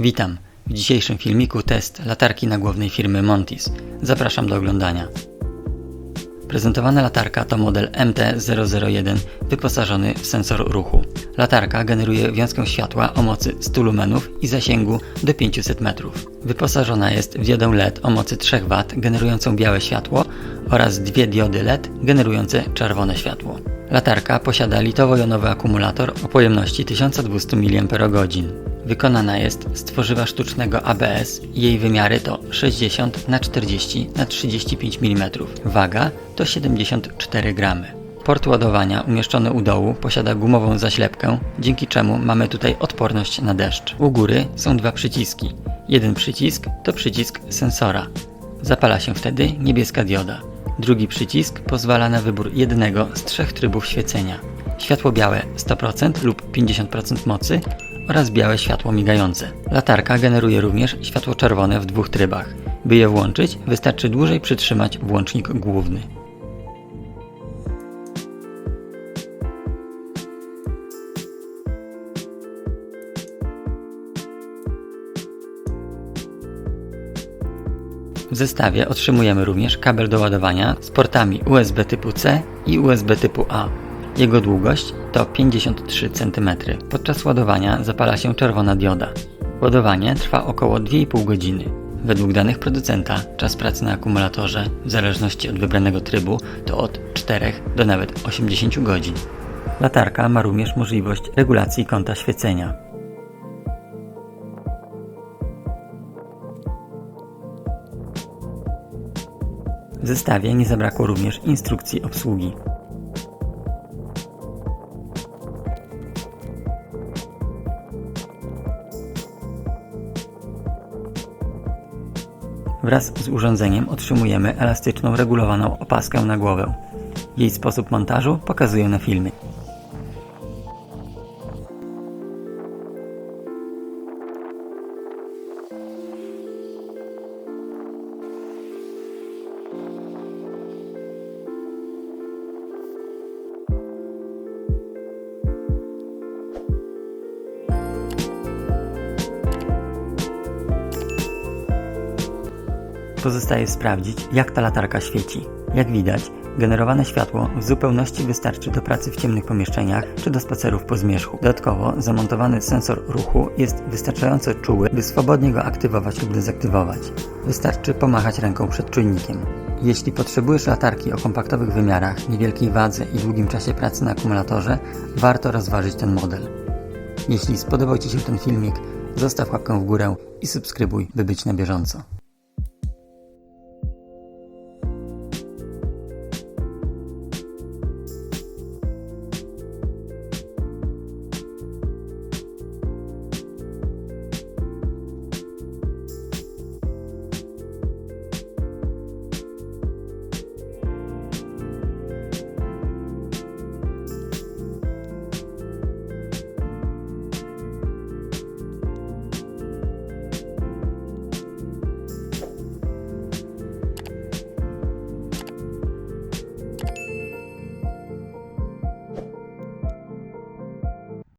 Witam. W dzisiejszym filmiku test latarki nagłownej firmy Montis. Zapraszam do oglądania. Prezentowana latarka to model MT001 wyposażony w sensor ruchu. Latarka generuje wiązkę światła o mocy 100 lumenów i zasięgu do 500 metrów. Wyposażona jest w diodę LED o mocy 3 W generującą białe światło oraz dwie diody LED generujące czerwone światło. Latarka posiada litowo-jonowy akumulator o pojemności 1200 mAh. Wykonana jest z tworzywa sztucznego ABS. Jej wymiary to 60 na 40 na 35 mm. Waga to 74 gramy. Port ładowania umieszczony u dołu posiada gumową zaślepkę, dzięki czemu mamy tutaj odporność na deszcz. U góry są dwa przyciski. Jeden przycisk to przycisk sensora. Zapala się wtedy niebieska dioda. Drugi przycisk pozwala na wybór jednego z trzech trybów świecenia. Światło białe 100% lub 50% mocy oraz białe światło migające. Latarka generuje również światło czerwone w dwóch trybach. By je włączyć, wystarczy dłużej przytrzymać włącznik główny. W zestawie otrzymujemy również kabel do ładowania z portami USB typu C i USB typu A. Jego długość to 53 cm. Podczas ładowania zapala się czerwona dioda. Ładowanie trwa około 2,5 godziny. Według danych producenta czas pracy na akumulatorze, w zależności od wybranego trybu, to od 4 do nawet 80 godzin. Latarka ma również możliwość regulacji kąta świecenia. W zestawie nie zabrakło również instrukcji obsługi. Wraz z urządzeniem otrzymujemy elastyczną, regulowaną opaskę na głowę. Jej sposób montażu pokazuję na filmie. Pozostaje sprawdzić, jak ta latarka świeci. Jak widać, generowane światło w zupełności wystarczy do pracy w ciemnych pomieszczeniach czy do spacerów po zmierzchu. Dodatkowo zamontowany sensor ruchu jest wystarczająco czuły, by swobodnie go aktywować lub dezaktywować. Wystarczy pomachać ręką przed czujnikiem. Jeśli potrzebujesz latarki o kompaktowych wymiarach, niewielkiej wadze i długim czasie pracy na akumulatorze, warto rozważyć ten model. Jeśli spodobał Ci się ten filmik, zostaw łapkę w górę i subskrybuj, by być na bieżąco.